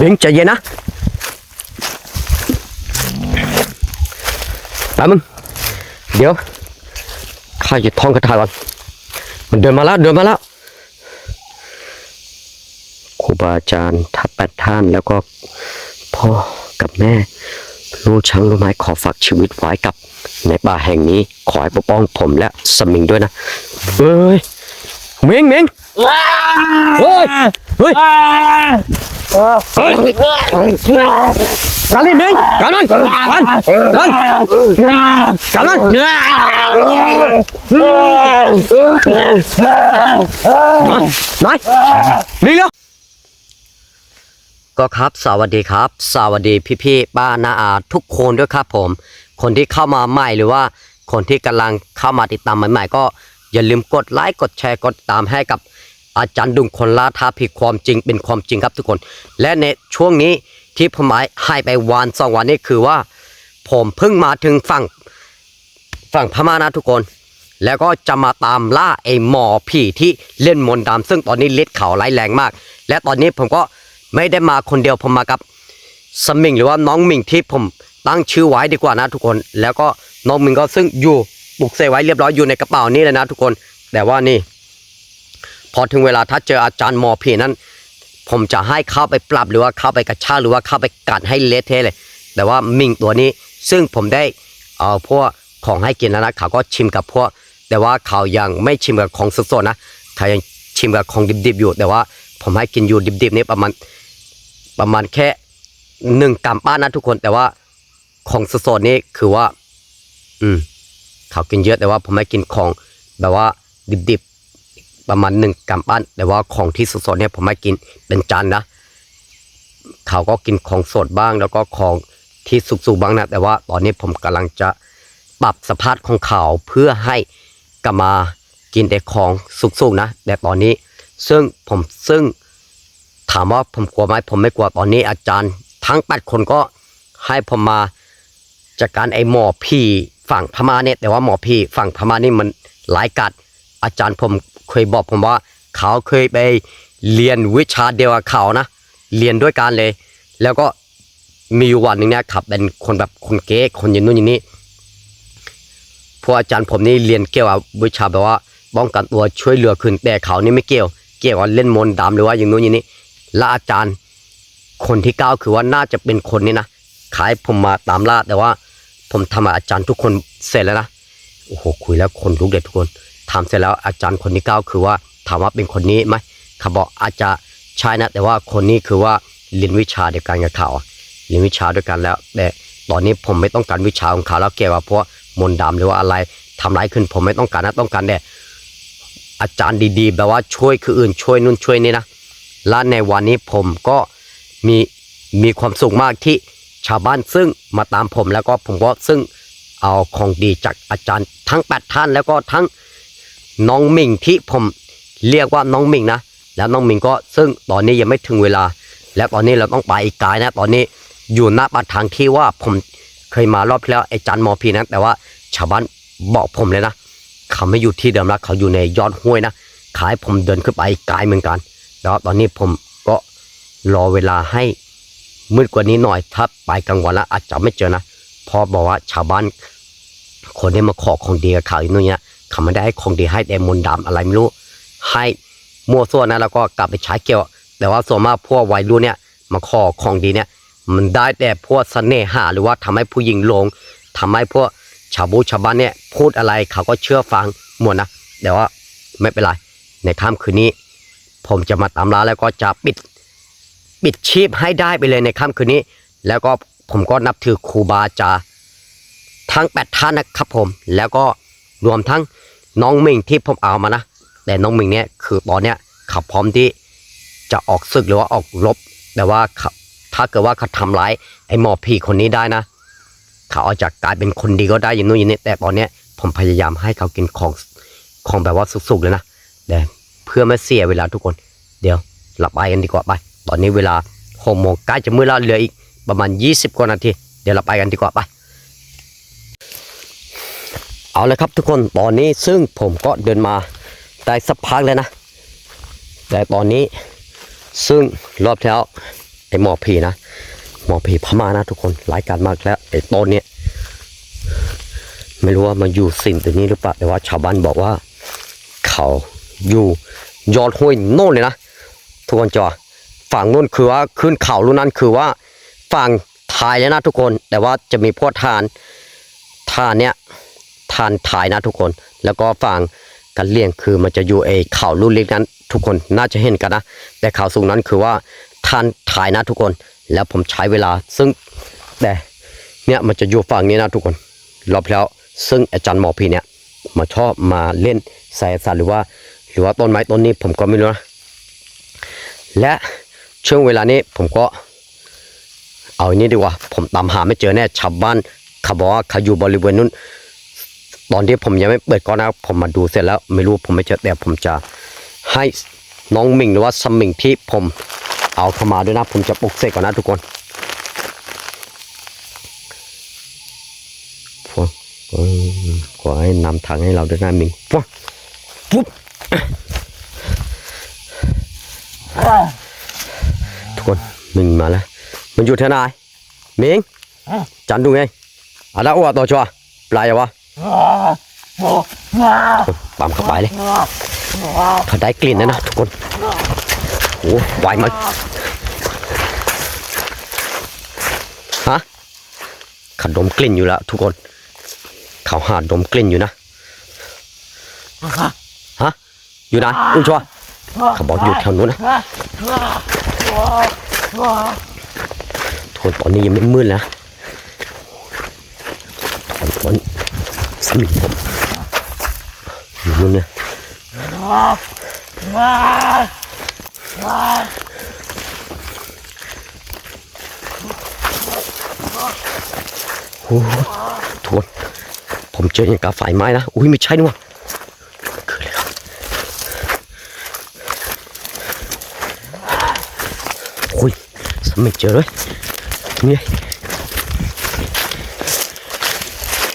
บิงใจเย็นนะแป๊บมึง เดี๋ยวข้าจะท่องคาถาก่อน มันเดินมาแล้ว เดินมาแล้วครูบาอาจารย์ทัพแปดท่านแล้วก็พ่อกับแม่รู้ช้างรู้ไม้ขอฝากชีวิตไว้กับในป่าแห่งนี้ ขอให้ปกป้องผมและสมิงด้วยนะเฮ้ย เมิงเมิงเฮ้ยเฮ้ยกันนี่เมิงกันมันกันกันกันกันมันนายนี่แล้วก็ครับ สวัสดีครับ สวัสดีพี่ๆป้านาอาทุกคนด้วยครับผม คนที่เข้ามาใหม่หรือว่า คนที่กำลังเข้ามาติดตามใหม่ ๆ ก็ อย่าลืมกดไลค์กดแชร์กดติดตามให้กับอาจารย์ดุงคนลาท้าผิดความจริงเป็นความจริงครับทุกคน และในช่วงนี้ที่ผมหมายให้ไปวันสองวันนี้คือว่า ผมเพิ่งมาถึงฝั่งฝั่งพม่านะทุกคน แล้วก็จะมาตามล่าไอ้หมอผีที่เล่นมนต์ดำซึ่งตอนนี้ฤทธิ์เขาร้ายแรงมาก และตอนนี้ผมก็ไม่ได้มาคนเดียวผมมากับสมิงหรือว่าน้องมิงที่ผมตั้งชื่อไว้ดีกว่านะทุกคน แล้วก็น้องมิงก็ซึ่งอยู่ ปลุกเสกไว้เรียบร้อยอยู่ในกระเป๋านี้เลยนะทุกคน แต่ว่านี่ พอถึงเวลาถ้าเจออาจารย์มอผีนั้น ผมจะให้เข้าไปปรับหรือว่าเข้าไปกระชากหรือว่าเข้าไปกัดให้เละเทะเลย แต่ว่ามิงตัวนี้ ซึ่งผมได้เอาพวกของให้กินแล้วนะเขาก็ชิมกับพวก แต่ว่าเขายังไม่ชิมกับของสดๆนะเขายังชิมกับของดิบๆอยู่ แต่ว่าผมให้กินอยู่ดิบๆนี่ประมาณประมาณแค่หนึ่งกำป้านนะทุกคนแต่ว่าของสดๆนี่คือว่า อืม เขากินเยอะแต่ว่าผมให้กินของแบบว่าดิบๆประมาณหนึ่งกำปั้นแต่ว่าของที่สดๆเนี่ยผมไม่กินเป็นจานนะ เขาก็กินของสดบ้างแล้วก็ของที่สุกๆบ้างนะ แต่ว่าตอนนี้ผมกำลังจะปรับสภาพของเขาเพื่อให้กลับมากินแต่ของสุกๆนะแต่ตอนนี้ซึ่งผมซึ่งถามว่าผมกลัวไหมผมไม่กลัวตอนนี้อาจารย์ ทั้งแปดคนก็ให้ผมมาจากการไอหมอพี่ ฝั่งพม่าเนี่ยแต่ว่าหมอพี่ฝั่งพม่านี่มันหลายกัด อาจารย์ผมเคยบอกผมว่า เขาเคยไปเรียนวิชาเดียวกับเขานะ เรียนด้วยกันเลย แล้วก็มีวันหนึ่งเนี่ยขับเป็นคนแบบคนเก๊คนย่างนู้นย่างนี้พวกอาจารย์ผมนี่เรียนเกี่ยวกับวิชาแบบว่าป้องกันตัวช่วยเหลือคืนแต่เขานี่ไม่เกี่ยว เกี่ยวกับเล่นมนต์ดำหรือว่าอย่างนู้นอย่างนี้และอาจารย์คนที่เก้าคือว่าน่าจะเป็นคนนี้นะขายผมมาตามล่าแต่ว่า ผมทำอาจารย์ทุกคนเสร็จแล้วนะโอ้โหคุยแล้วคนลุกเด็ดทุกคนทำเสร็จแล้วอาจารย์คนที่เก้าคือว่าถามว่าเป็นคนนี้ไหมเขาบอกอาจจะใช่นะแต่ว่าคนนี้คือว่าเรียนวิชาเดียวกันกับเขาอะเรียนวิชาด้วยกันแล้ว แต่ตอนนี้ผมไม่ต้องการวิชาของเขาแล้วเกี่ยวกับพวกมนต์ดำหรือว่าอะไรทำร้ายขึ้น ผมไม่ต้องการนะต้องการแต่อาจารย์ดีๆแบบว่าช่วยคืออื่นช่วยนู่นช่วยนี่นะและในวันนี้ผมก็มีมีความสุขมากที่ ชาวบ้านซึ่งมาตามผมแล้วก็ผมก็ซึ่งเอาของดีจากอาจารย์ทั้งแปดท่านแล้วก็ทั้งน้องมิงที่ผมเรียกว่าน้องมิงนะ แล้วน้องมิงก็ซึ่งตอนนี้ยังไม่ถึงเวลา และตอนนี้เราต้องไปอีกไกลนะ ตอนนี้อยู่หน้าปากทางที่ว่าผมเคยมารอบที่แล้วไอ้จันหมอพีนั้นแต่ว่าชาวบ้านบอกผมเลยนะ เขาไม่อยู่ที่เดิมแล้วเขาอยู่ในยอดห้วยนะ ขายผมเดินขึ้นไปไกลเหมือนกัน แล้วตอนนี้ผมก็รอเวลาให้ มืดกว่านี้หน่อย ถ้าไปกลางวันแล้วอาจจะไม่เจอนะเพอบอกว่าชาวบ้าน คนที่มาขอของดีกับเขาอยู่นู่นเนี่ยเขาไม่ได้ให้ของดีให้แต่มนต์ดำอะไรไม่รู้ ให้มั่วซั่วนะแล้วก็กลับไปใช้เกี่ยว แต่ว่าส่วนมากพวกวัยรุ่นเนี่ยมาขอของดีเนี่ย มันได้แต่พวกเสน่หาหรือว่าทำให้ผู้หญิงหลงทำให้พวกชาวบูชาวบ้านเนี่ยพูดอะไรเขาก็เชื่อฟังหมดนะแต่ว่าไม่เป็นไรในค่ำคืนนี้ ผมจะมาตามล่าแล้วก็จะปิด ปิดชีพให้ได้ไปเลยในค่ำคืนนี้ แล้วก็ผมก็นับถือครูบาอาจารย์ทั้งแปดท่านนะครับผม แล้วก็รวมทั้งน้องมิงที่ผมเอามานะ แต่น้องมิงเนี่ยคือตอนเนี้ยเขาพร้อมที่จะออกศึกหรือว่าออกรบ แต่ว่าถ้าเกิดว่าเขาทำร้ายไอ้หมอผีคนนี้ได้นะ เขาอาจจะกลายเป็นคนดีก็ได้ย่างนู้นย่างนี้แต่ตอนเนี้ยผมพยายามให้เขากินของของแบบว่าสุกๆเลยนะแต่เพื่อไม่เสียเวลาทุกคน เดี๋ยวเราไปกันดีกว่าไป ตอนนี้เวลาหกโมงใกล้จะมืดแล้วเหลืออีกประมาณ 20 กว่านาที เดี๋ยวเราไปกันดีกว่าไป เอาเลยครับทุกคน ตอนนี้ซึ่งผมก็เดินมาได้สักพักแล้วนะ แต่ตอนนี้ซึ่งรอบแล้วไอ้หมอผีนะ หมอผีพม่านะทุกคนรายการมากแล้วไอ้ต้นเนี้ยไม่รู้ว่ามันอยู่สิ่งตัวนี้หรือเปล่าแต่ว่าชาวบ้านบอกว่า เขาอยู่ยอดห้วยโน่นเลยนะทุกคนจอ ฝั่งนู้นคือว่าขึ้นเขาลูกนั้นคือว่าฝั่งไทยแล้วนะทุกคน แต่ว่าจะมีพวกทานทานเนี้ยทานไทยนะทุกคน แล้วก็ฝั่งกันเลี่ยงคือมันจะอยู่ไอ้เขาลูกเล็กนั้น ทุกคนน่าจะเห็นกันนะ แต่เขาสูงนั้นคือว่าทานไทยนะทุกคน แล้วผมใช้เวลา ซึ่งแต่เนี่ยมันจะอยู่ฝั่งนี้นะทุกคนรอบแล้ว ซึ่งอาจารย์หมอพีเนี่ยมาชอบมาเล่นสายศาสตร์หรือว่า หรือว่าต้นไม้ต้นนี้ผมก็ไม่รู้นะและ ช่วงเวลานี้ผมก็ เอาอย่างนี้ดีกว่า ผมตามหาไม่เจอแน่ชาวบ้านเขาบอกว่าเขาอยู่บริเวณนู้นตอนที่ผมยังไม่เปิดกล้องนะผมมาดูเสร็จแล้วไม่รู้ผมไม่เจอแต่ผมจะให้น้องมิงหรือว่าสมิงที่ผมเอาเข้ามาด้วยนะ ผมจะปลุกเสกก่อนนะทุกคนพวกเออขอให้นำทางให้เราด้วยนะมิงปุ๊บทุก คนหมิงมาแล้วมันอยู่ที่ไหนหมิงจันดูไงอะไรอ้วตัวชัวปลายาวะปั๊มเข้าไปเลยถ้าได้กลิ่นนะนะทุกคนโอ้ไหวไหมากฮะเขาดมกลิ่นอยู่แล้วทุกคน เขาหาดมกลิ่นอยู่นะฮะอยู่ไหนอุ้ยชัวเขาบอกอยู่แถวนู้นนะ ทุกคนตอนนี้ยังไม่มืดนะตอนตอนสมิงผมอยู่นู้นเนี่ยโอ้โหทุกคนผมเจออย่างกับไฟไม้นะ อุ้ยไม่ใช่นี่ว่าคืออะไรครับโอ้ย สมิงเจอเลยนี่ไง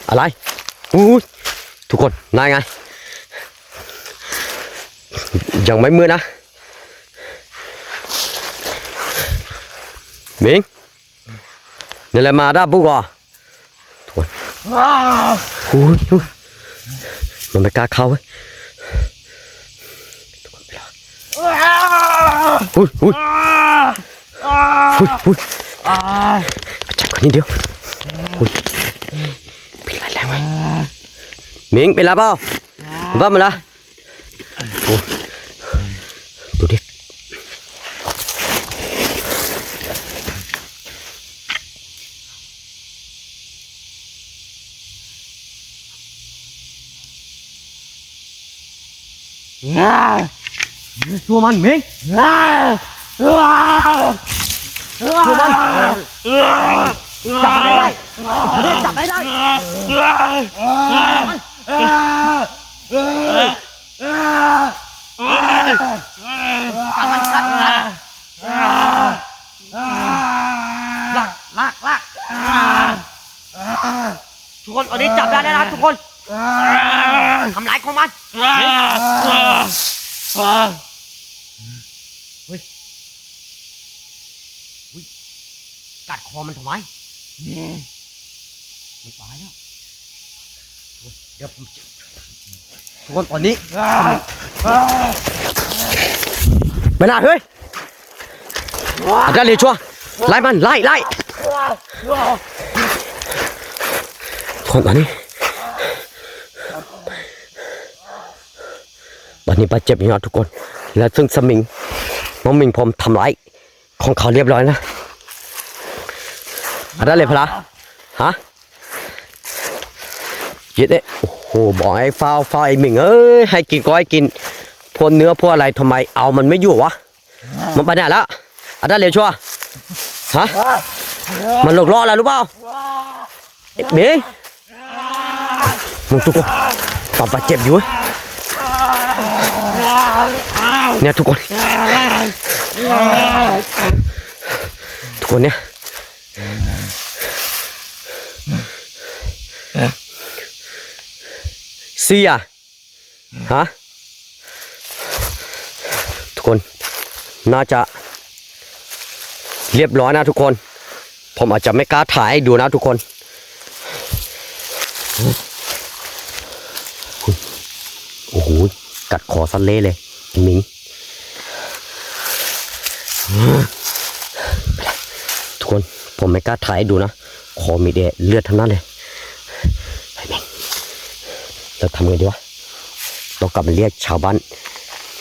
อะไรอุ้ยทุกคนนายไงยังไม่มื อะโอ้ยโอ้ยมันไม่กล้าเข้าเว้ยอุ้ยอุ้ยอุ้ยอุ้ยจับคนนี้เดียวอุ้ยเป็นไรแล้วไหมหมิงเป็นไรเปล่าบ้ามาละโอ้ยดูดิตัวมันเมง ตัวมันจับได้จับได้ได้ลากลากลากทุกคนตอนนี้จับได้แล้วนะทุกคนทำลายของมัน กัดคอมันทำไมมันตายแล้วเดี๋ยวผมทุกคนตอนนี้ไม่น่าเฮ้ยอาจารย์เลยชัวร์ไล่มันไล่ไล่ทุกคนตอนนี้ตอนนี้บาดเจ็บอยู่นะทุกคน และซึ่งสมิงน้องมิงผมทำร้ายของเขาเรียบร้อยนะ อาจารย์เลยพละฮะยิดเอ้โอ้โหบอกให้ฟาวฟาวไอ้หมิงเอ้ยให้กินก็ให้กินพวกเนื้อพวกอะไรทำไมเอามันไม่อยู่วะมันไปไหนแล้วอาได้เลยชัวฮะมันหลอกล่อแล้วรู้เปล่าไอ้หมิงมึงทุกคนปอบบาดเจ็บอยู่เว้เนี่ยทุกคนทุกคนเนี่ย เสียฮะทุกคนน่าจะเรียบร้อยนะทุกคน ผมอาจจะไม่กล้าถ่ายดูนะทุกคนโอ้โหกัดคอสันเละเลยไอ้หมิงทุกคนผมไม่กล้าถ่ายดูนะคอมีแต่เลือดทั้งนั้นเลย เราทำไงดีวะเรากลับไปเรียกชาวบ้าน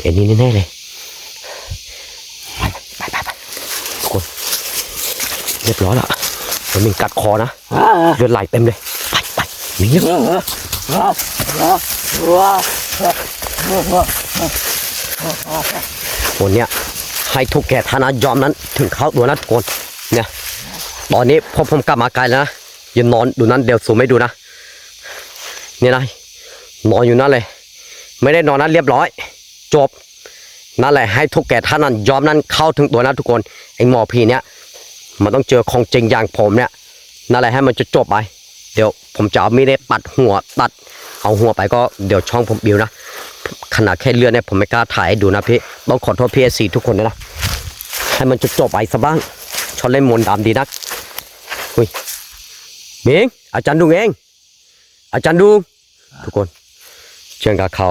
เอ็นนี่แน่ๆเลยไปไปไปทุกคนเรียบร้อยล้วมันมิงกัดคอนะเลือดไหลเต็มเลยไปไปมิงเร็ววันเนี้ยให้ทุกแก่ทานะยอมนั้นถึงเขาตัวนะทุกคนเนี่ยตอนนี้พอผมกลับมาไกลแล้วนะอยันนอนดูนั้นเดี๋ยวสูไม่ดูนะเนี่ยนะ นอนอยู่นั่นเลย ไม่ได้นอนนั้นเรียบร้อย จบ นั่นแหละให้ทุกแก่ท่านนั้นยอมนั้นเข้าถึงตัวนะทุกคนไอ้หมอพีเนี่ยมันต้องเจอของจริงอย่างผมเนี่ยนั่นแหละให้มันจะจบไป เดี๋ยวผมจะเอามีดได้ปัดหัวตัด เอาหัวไปก็เดี๋ยวช่องผมบิวนะขนาดแค่เลือดเนี่ยผมไม่กล้าถ่ายให้ดูนะพี่ต้องขอโทษพี่เอซีทุกคนนะให้มันจะจบไปซะบ้างชอนเล่นมนต์ดำดีนักอุ้ยเมงอาจารย์ดุงเอง อาจารย์ดุงทุกคน เชิญกับเขา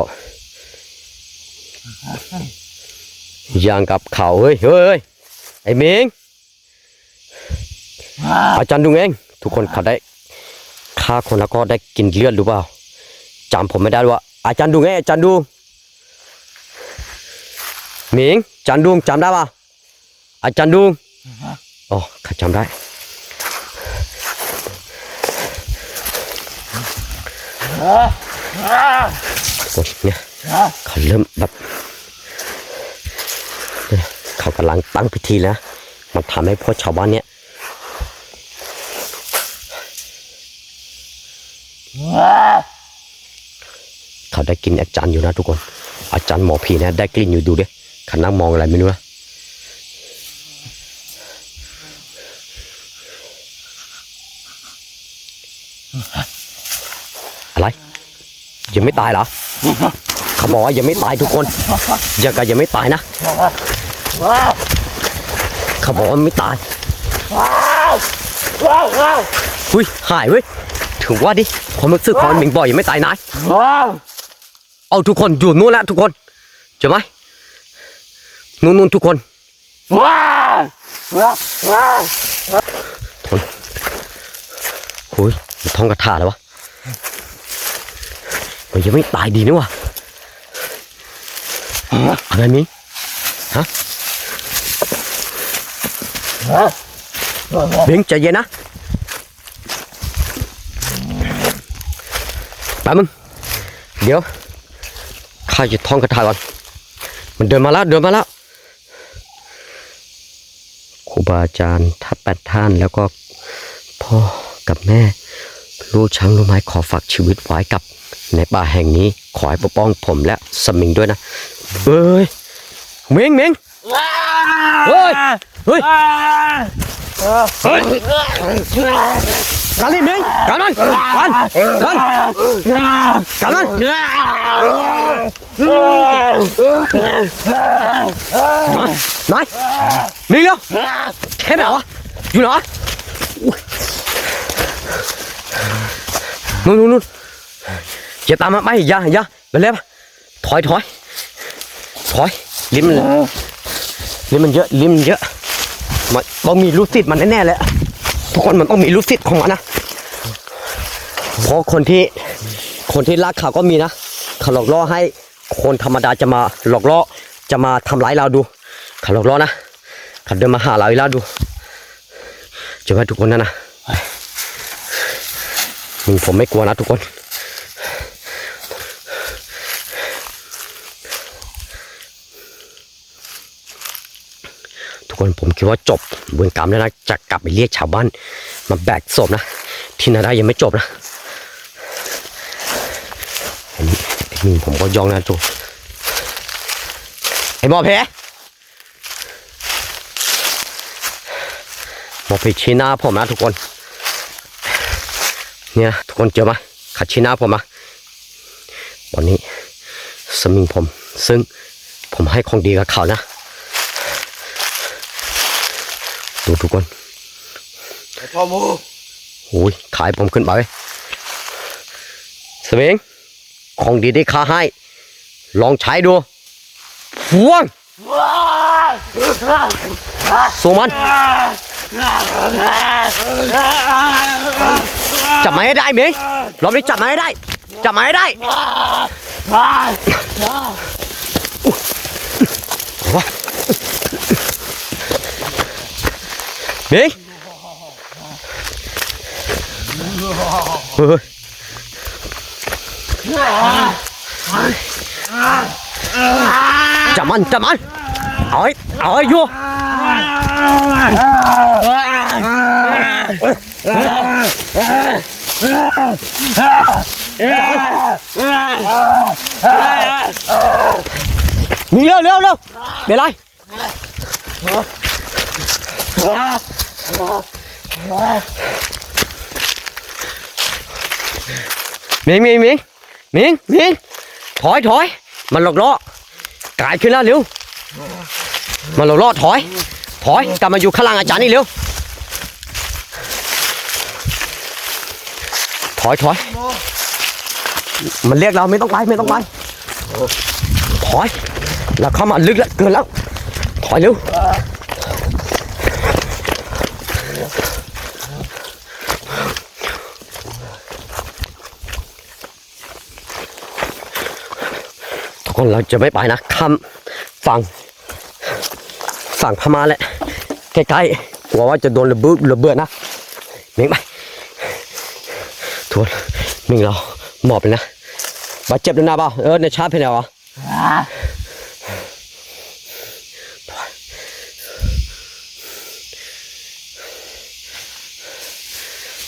อย่างกับเขาเฮ้ยเฮ้ยเฮ้ยไอ้เมงอาจารย์ดุงเอง ทุกคนเขาได้ฆ่าคนแล้วก็ได้กินเลือดหรือเปล่าจำผมไม่ได้ว่า อาจารย์ดุงเองอาจารย์ดุงเมงอาจารย์ดุงจำได้ป่ะอาจารย์ดุงอ๋อข้าจำได้โอ้ยเนี่ยเขาเริ่มแบบเนี่ยเขากำลังตั้งพิธีแล้วนะมันทำให้พวกชาวบ้านเนี่ยเขาได้กลินอาจารย์อยู่นะทุกคน อาจารย์หมอผีเนี่ยได้กลิ่นอยู่ดูดิเขานั่งมองอะไรไม่รู้นะอะไร ยังไม่ตายเหรอเขาบอกว่ายังไม่ตายทุกคนอยังก็ยังไม่ตายนะเขาบอกว่าไม่ตายหุยหายเว้ยถึงว่าดิความรู้สึกของหมิงบ่อยยังไม่ตายนายเอาทุกคนอยู่นู่นแล้วทุกคนจอไหมนู่นนู่นทุกคนโอ้ยมันท่องกระถาแล้ววะ มันยังไม่ตายดีนี่วะอะไรมิงฮะมิงใจเย็นนะแป๊บมึง เดี๋ยวข้าจะท่องคาถาก่อน มันเดินมาแล้วเดินมาแล้วครูบาอาจารย์ทัพแปดท่านแล้วก็พ่อกับแม่ ลูกช้างลูกไม้ขอฝากชีวิตไว้กับ ในป่าแห่งนี้ขอให้ปกป้องผมและสมิงด้วยนะเอ้ยเมงเมงเฮ้ยเฮ้ยเฮ้ยกันนี่เมงกันมันกันกันกันมันไหนนี่เร็วแค่ไหนวะอยู่ไหนอุ๊ยนู่นนู่นนู่น อย่าตามมาไปอย่าอย่าไปเลยปะถอยถอยถอยลิ้นมันลิ้นมันเยอะลิ้นมันเยอะมันต้องมีลูกศิษย์มันแน่ๆเลยทุกคนมันต้องมีลูกศิษย์ของมันนะเพราะคนที่คนที่รักเขาก็มีนะเขาหลอกล่อให้คนธรรมดาจะมาหลอกล่อจะมาทำร้ายเราดูเขาหลอกล่อนะเขาเดินมาหาเราอีกแล้วดูจะว่าทุกคนนะนะมึงผมไม่กลัวนะทุกคน คนผมคิดว่าจบเวรกรรมแล้วนะจะกลับไปเรียกชาวบ้านมาแบกศพนะที่นาได้ยังไม่จบนะอันนี้ไอ้นี่ผมก็ยองนะจูไอ้หมอเพหมอเพชี้หน้าผมนะทุกคน เนี่ยนะทุกคนเจอไหมขัดชี้หน้าผมมาตอนนี้สมิงผม ซึ่งผมให้ของดีกับเขานะ ดูทุกคนไอ้พ่อมูโอ้ยขายผมขึ้นไปสวิงของดีที่ข้าให้ ลองใช้ดูพวงสู้มันจับมาให้ได้เมงรอบนี้จับมาให้ได้ จับมาให้ได้วะ เมงเฮ้ยจับมันจับมันเมิงมิงมิงมิงมิงถอยถอยมันหลอกล่อกายขึ้นแล้วเร็วมันหลอกล่อถอย ถอยกลับมาอยู่ข้างล่างอาจารย์นี่เร็วถอยถอยมันเรียกเราไม่ต้องไปไม่ต้องไปถอยเราเข้ามาลึกแล้วเกินแล้วถอยเร็ว คนเราจะไม่ไปนะข้ามฝั่งฝั่งพม่าแหละ ใกล้ๆกลัวว่าจะโดนระเบิดระเบิดนะเม่งไปทุกคนเม่งเราหมอบเลยนะบาดเจ็บด้วยนะเปล่าเออในชาร์จเพนเอาวะ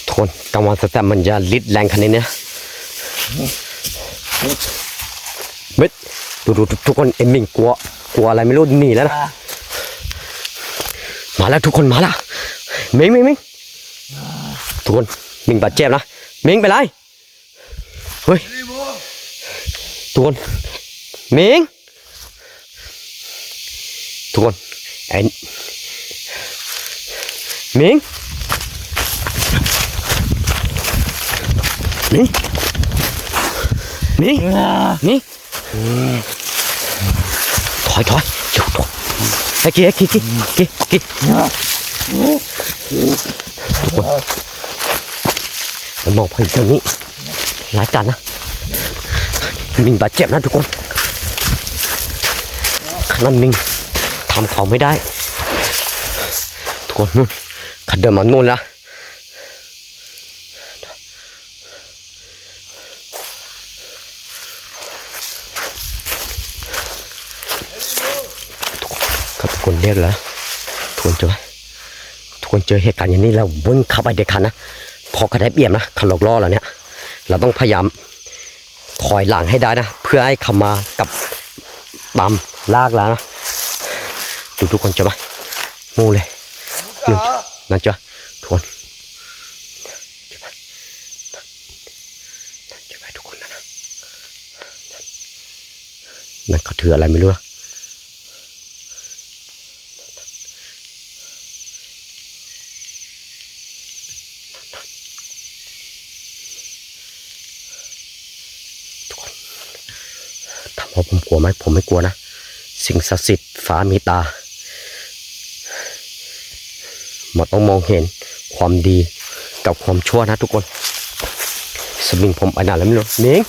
ทนกลางวันแต่มันจะลิดแรงขนาดนี้ นะเบ็ดดูดูทุกคนเอ็มมิงกลัวกลัวอะไรไม่รู้หนีแล้วนะมาแล้วทุกคนมาแล้วเมิงเมิงเมิงทุกคนมิงบาดเจ็บนะเมิงไปไรเฮ้ยทุกคนเมิงทุกคนไอ้เมิงนี่นี่นี่ ถอยถอยเดี๋ยวถอยไอ้กี้ไอ้กี้กี้กี้กี้ทุกคนมันมองไปทางนี้ร้ายกันนะมิงบาดเจ็บนะทุกคนขนาดมิงทำเขาไม่ได้ทุกคนนู่นขัดเดินมานู่นแล้ว ครับทุกคนเรียกแล้วทุกคนเจอทุกคนเจอเหตุการณ์อย่างนี้แล้ววิ่งเข้าไปเด็ดขาดนะพอเขาได้เปียบนะเขาหลอกล่อเราเนี่ยเราต้องพยายามถอยหลังให้ได้นะ เพื่อให้เขามากับบัมลากแล้วนะดูทุกคนเจอไหมงูเลยนั่นนั่นเจอทุกคนนั่นจอไหมทุกคนนั่นนะนั่นเขาถืออะไรไม่รู้นะ ถาม ว่าผมกลัวไหมผมไม่กลัวนะสิ่งศักดิ์สิทธิ์ฟ้ามีตามันต้องมองเห็นความดีกับความชั่วนะทุกคน สมิงผมไปไหนแล้วไม่รู้เมง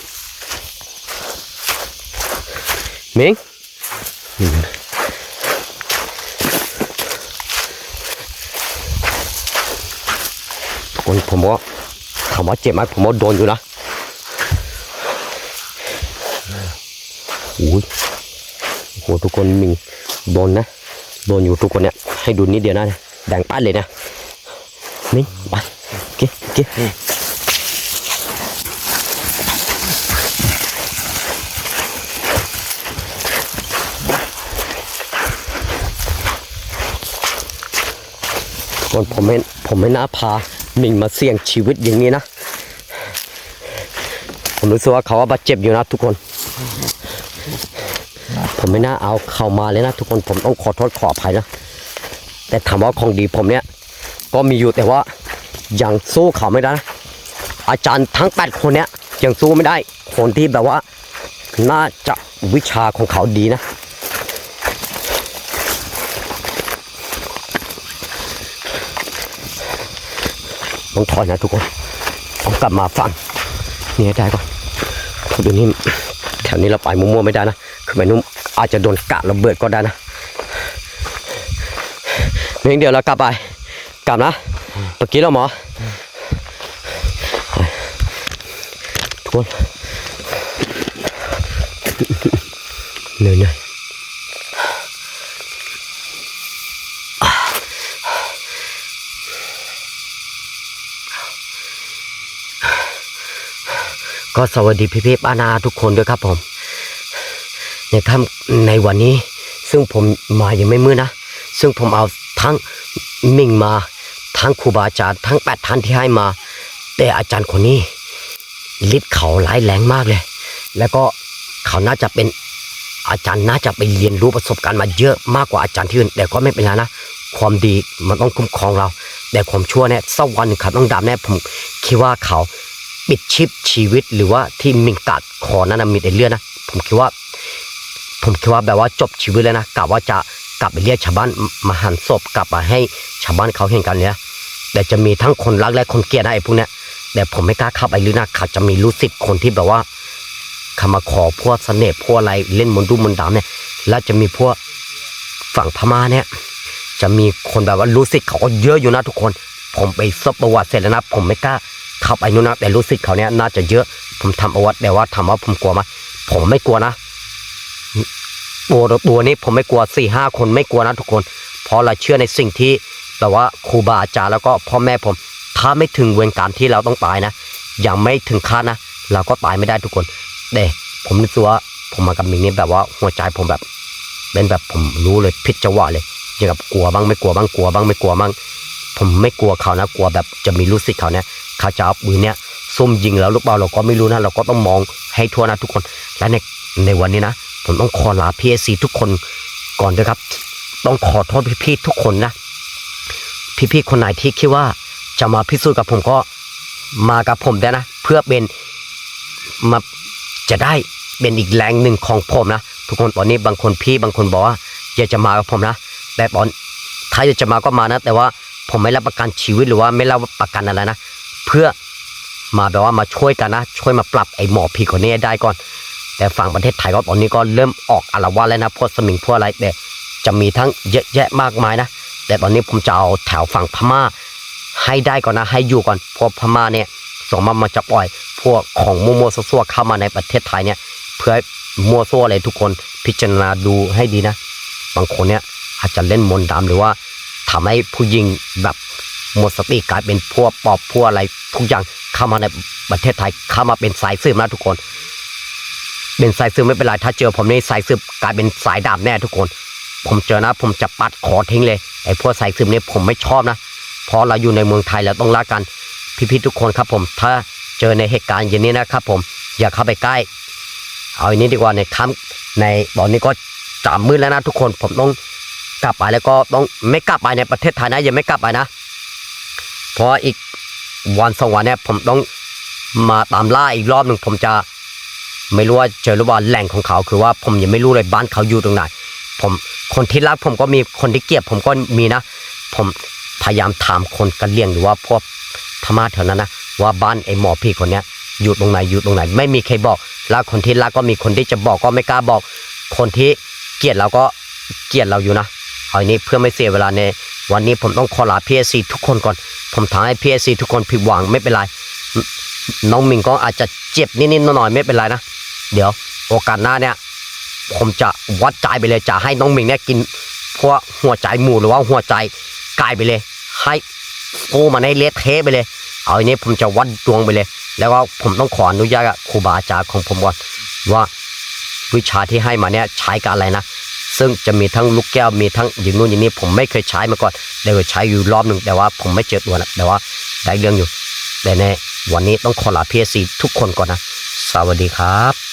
เมงอืมทุกคนผมว่าถามว่าเจ็บไหมผมว่าโดนอยู่นะ โอ้ยโหทุกคนมีโดนนะโดนอยู่ทุกคนเนี่ยให้ดูนิดเดียวนะแดงป้านเลยนะนี่ไปเก๊เก๊ทุกคนผมไม่ผมไม่น่าพามิงมาเสี่ยงชีวิตอย่างนี้นะ ผมรู้สึกว่าเขาว่าบาดเจ็บอยู่นะทุกคน ผมไม่น่าเอาเข้ามาเลยนะทุกคนผมต้องขอโทษขออภัยนะ แต่ถามว่าของดีผมเนี่ยก็มีอยู่แต่ว่ายังสู้เขาไม่ได้นะอาจารย์ทั้ง 8 คนเนี่ยยังสู้ไม่ได้ คนที่แบบว่า น่าจะวิชาของเขาดีนะ ต้องถอยนะทุกคนต้องกลับมาฟังนี่ได้ก่อนเดี๋ยวนี้แถวนี้เราไปมั่วๆไม่ได้นะ คือไปนุ่ม อาจจะโดนกะระเบิดก็ได้นะเพียงเดียวเรากลับไปกลับนะเมื่อกี้เราหมอทุกคนเหนื่อยเหนื่อยก็สวัสดีพี่ๆป้านาทุกคนด้วยครับผม ในค่ำในวันนี้ ซึ่งผมมายังไม่มืดนะ ซึ่งผมเอาทั้งมิ่งมา ทั้งครูบาอาจารย์ทั้งแปดท่านที่ให้มา แต่อาจารย์คนนี้ฤทธิ์เขาร้ายแรงมากเลย แล้วก็เขาน่าจะเป็นอาจารย์น่าจะไปเรียนรู้ประสบการณ์มาเยอะมากกว่าอาจารย์ที่อื่น แต่ก็ไม่เป็นไรนะ ความดีมันต้องคุ้มครองเรา แต่ความชั่วเนี่ยสักวันหนึ่งเขาต้องดำแน่ผมคิดว่าเขาปิดชิปชีวิตหรือว่าที่มิงกัดคอนั้นมีแต่เลือดนะ ผมคิดว่า ผมคิดว่าแบบว่าจบชีวิตแล้วนะกะว่าจะกลับไปเรียกชาวบ้านมาหันศพกลับมาให้ชาวบ้านเขาเห็นกันเนี่ยแต่จะมีทั้งคนรักและคนเกลียดนะไอ้พวกเนี้ยแต่ผมไม่กล้าเข้าไปลึกนะเขาจะมีรู้สิทธิ์คนที่แบบว่าเขามาขอพวกเสน่ห์พวกอะไรเล่นมนต์ดูมนต์ดำเนี่ยแล้วจะมีพวกฝั่งพม่าเนี่ย จะมีคนแบบว่ารู้สิทธิ์เขาก็เยอะอยู่นะทุกคน ผมไปซบประวัติเสร็จแล้วนะ ผมไม่กล้าเข้าไปนู่นนะแต่รู้สิทธิ์เขาเนี่ยน่าจะเยอะ ผมทำประวัติแต่ว่าถามว่าผมกลัวไหมผมไม่กลัวนะ ตัวตัวนี้ผมไม่กลัวสี่ห้าคนไม่กลัวนะทุกคน เพราะเราเชื่อในสิ่งที่แบบว่าครูบาอาจารย์แล้วก็พ่อแม่ผม ถ้าไม่ถึงเวรกรรมที่เราต้องตายนะยังไม่ถึงคาดนะ เราก็ตายไม่ได้ทุกคนแต่ผมรู้สึกว่าผมมากับมิงนี่แบบว่าหัวใจผมแบบเป็นแบบผมรู้เลยพิจวะเลยอย่างกับกลัวบ้างไม่กลัวบ้างกลัวบ้างไม่กลัวบ้าง ผมไม่กลัวเขานะกลัวแบบจะมีรู้สึกเขาเนี่ยเขาจะเอาปืนเนี่ยซุ่มยิงแล้วหรือเปล่าเราก็ไม่รู้นะ เราก็ต้องมองให้ทั่วนะทุกคนและในในวันนี้นะ ผมต้องขอลาพีเอซีทุกคนก่อนด้วยครับ ต้องขอโทษพี่ๆทุกคนนะ พี่ๆคนไหนที่คิดว่าจะมาพิสูจน์กับผมก็มากับผมได้นะ เพื่อเป็นมาจะได้เป็นอีกแรงหนึ่งของผมนะ ทุกคนตอนนี้บางคนพี่บางคนบอกว่าอยากจะมากับผมนะ แต่ตอนถ้าอยากจะมาก็มานะ แต่ว่าผมไม่รับประกันชีวิตหรือว่าไม่รับประกันอะไรนะ เพื่อมาแบบว่ามาช่วยกันนะ ช่วยมาปรับไอ้หมอผีคนนี้ได้ก่อน แต่ฝั่งประเทศไทยก็ตอนนี้ก็เริ่มออกอารวาสแล้วนะพวกสมิงพวกอะไรแต่จะมีทั้งเยอะแยะมากมายนะ แต่ตอนนี้ผมจะเอาแถวฝั่งพม่า ให้ได้ก่อนนะให้อยู่ก่อนเพราะพม่าเนี่ยสมมติมันจะปล่อย พวกของมัวๆซัวเข้ามาในประเทศไทยเนี่ย เพื่อมัวซัวอะไรทุกคนพิจารณาดูให้ดีนะ บางคนเนี่ยอาจจะเล่นมนต์ดำหรือว่าทำให้ผู้หญิงแบบหมดสติกลายเป็นพวกปอบพวกอะไรทุกอย่างเข้ามาในประเทศไทยเข้ามาเป็นสายสืบนะทุกคน เป็นสายสืบไม่เป็นไรถ้าเจอผมนี่สายสืบกลายเป็นสายดาบแน่ทุกคน ผมเจอนะ ผมจะปัดขอทิ้งเลยไอ้พวกสายสืบนี่ผมไม่ชอบนะเพราะเราอยู่ในเมืองไทยแล้วต้องรักกันพี่ๆทุกคนครับผมถ้าเจอในเหตุการณ์อย่างนี้นะครับผมอย่าเข้าไปใกล้ เอาอันนี้ดีกว่าในค่ำในตอนนี้ก็จามมืดแล้วนะทุกคนผมต้องกลับไปแล้วก็ต้องไม่กลับไปในประเทศไทยนะยังไม่กลับไปนะเพราะอีกวันสองวันเนี่ยผมต้องมาตามล่าอีกรอบหนึ่งผมจะ ไม่รู้ว่าเจอหรือว่าแหล่งของเขาคือว่าผมยังไม่รู้เลยบ้านเขาอยู่ตรงไหน ผมคนที่รักผมก็มีคนที่เกลียดผมก็มีนะ ผมพยายามถามคนกะเหรี่ยงหรือว่าพวกพม่าแถวนั้นนะว่าบ้านไอ้หมอพี่คนเนี้ยอยู่ตรงไหนอยู่ตรงไหน ไม่มีใครบอก แล้วคนที่รักก็มีคนที่จะบอกก็ไม่กล้าบอก คนที่เกลียดเราก็เกลียดเราอยู่นะเอาอันนี้เพื่อไม่เสียเวลาในวันนี้ผมต้องขอลาพีเอซีทุกคนก่อน ผมทำให้พีเอซีทุกคนผิดหวังไม่เป็นไร น้องมิงก็อาจจะเจ็บนิดๆหน่อยๆไม่เป็นไรนะ เดี๋ยวโอกาสหน้าเนี่ย ผมจะวัดใจไปเลยจะให้น้องมิงเนี่ยกินพวกหัวใจหมูหรือว่าหัวใจไก่ไปเลย ให้โอ้มันให้เละเทไปเลย เอาอันนี้ผมจะวัดดวงไปเลย แล้วก็ผมต้องขออนุญาตครูบาอาจารย์ของผมก่อนว่าวิชาที่ให้มาเนี่ยใช้กับอะไรนะ ซึ่งจะมีทั้งลูกแก้วมีทั้งอย่างนู้นอย่างนี้ผมไม่เคยใช้มาก่อนได้เคยใช้อยู่รอบหนึ่งแต่ว่าผมไม่เจอตัวนะแต่ว่าได้เรื่องอยู่ แต่ในวันนี้ต้องขอลาพีเอซีทุกคนก่อนนะ สวัสดีครับ